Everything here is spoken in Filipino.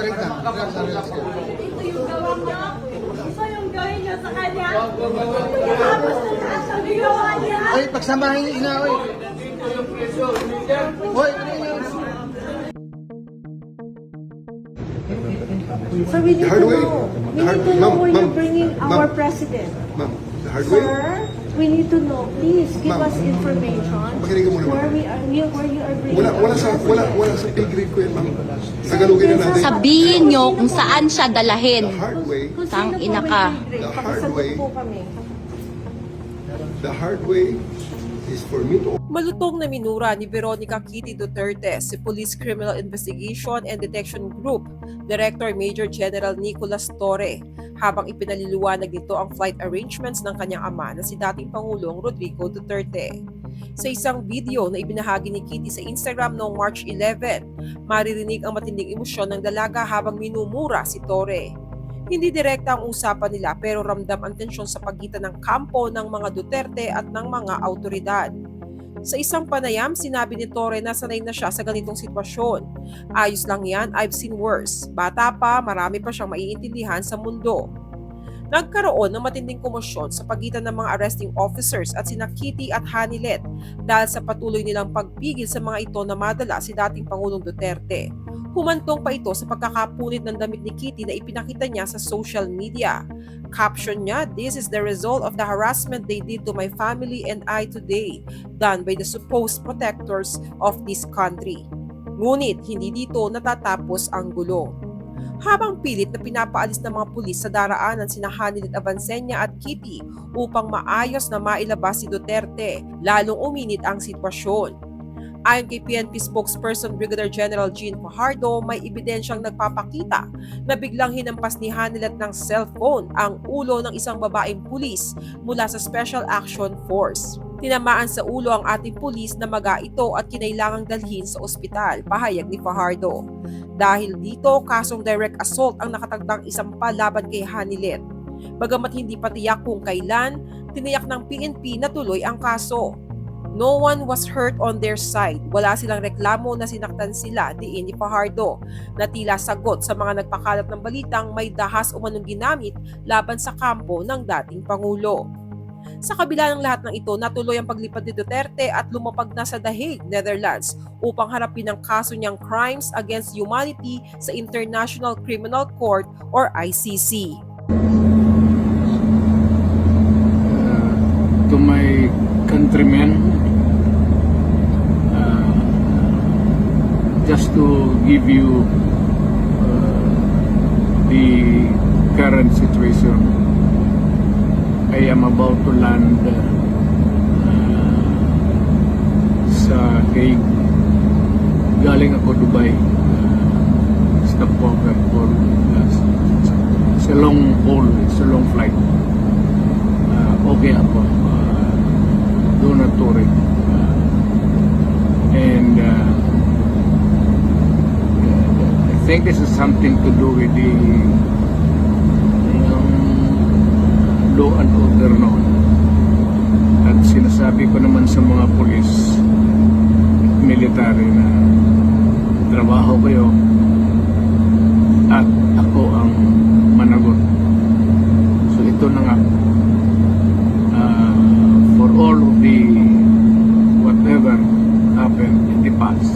30. Ilan sa relax ko? Ito yung gawa niya. Ito yung gawin niya sa kanya. Tapos na taas ang ginawa niya. Oy, pagsamahin niyo ina, oy. Oy, ano yun? So we need to know. We need to know where you're bringing our president. Ma'am, the hard way. Sir, we need to know. Please give Ma'am. us information Makinig ka muna, ma'am. where we are, where you are bringing Wala, wala sa, wala, wala sa pay grade ko yan, ma'am. Tagalogin na natin. Sabihin nyo kung saan siya dalahin. The hard way, Kung sino Tang po ina ka. The hard way. po kami. the hard way is for me to Malutong na minura ni Veronica Kitty Duterte si Police Criminal Investigation and Detection Group Director Major General Nicolas Torre habang ipinaliliwanag nito ang flight arrangements ng kanyang ama na si dating Pangulong Rodrigo Duterte. Sa isang video na ibinahagi ni Kitty sa Instagram noong March 11, maririnig ang matinding emosyon ng dalaga habang minumura si Torre. Hindi direkta ang usapan nila pero ramdam ang tensyon sa pagitan ng kampo ng mga Duterte at ng mga autoridad. Sa isang panayam, sinabi ni Torre na sanay na siya sa ganitong sitwasyon. Ayos lang yan, I've seen worse. Bata pa, marami pa siyang maiintindihan sa mundo. Nagkaroon ng matinding komosyon sa pagitan ng mga arresting officers at sina Kitty at Hanilet dahil sa patuloy nilang pagpigil sa mga ito na madala si dating Pangulong Duterte. Humantong pa ito sa pagkakapunit ng damit ni Kitty na ipinakita niya sa social media. Caption niya, This is the result of the harassment they did to my family and I today, done by the supposed protectors of this country. Ngunit hindi dito natatapos ang gulo. Habang pilit na pinapaalis ng mga pulis sa daraanan sina Hanilit Avancenia at Kitty upang maayos na mailabas si Duterte, lalong uminit ang sitwasyon. Ayon kay PNP spokesperson Brigadier General Jean Fajardo, may ebidensyang nagpapakita na biglang hinampas ni Hanilet ng cellphone ang ulo ng isang babaeng pulis mula sa Special Action Force. Tinamaan sa ulo ang ating pulis na maga ito at kinailangang dalhin sa ospital, pahayag ni Fajardo. Dahil dito, kasong direct assault ang nakatagdang isang laban kay Hanilet. Bagamat hindi patiyak kung kailan, tiniyak ng PNP na tuloy ang kaso. No one was hurt on their side. Wala silang reklamo na sinaktan sila, ni Fajardo, na tila sagot sa mga nagpakalat ng balitang may dahas umanong ginamit laban sa kampo ng dating Pangulo. Sa kabila ng lahat ng ito, natuloy ang paglipad ni Duterte at lumapag na sa The Hague, Netherlands upang harapin ang kaso niyang crimes against humanity sa International Criminal Court or ICC. to my countrymen uh, just to give you uh, the current situation I am about to land uh, sa Hague galing ako Dubai uh, stopover for uh, it's long haul it's long flight uh, okay ako. Uh, do not worry. think this is something to do with the um, law and order noon. At sinasabi ko naman sa mga polis at military na trabaho kayo at ako ang managot. So ito na nga uh, for all of the whatever happened in the past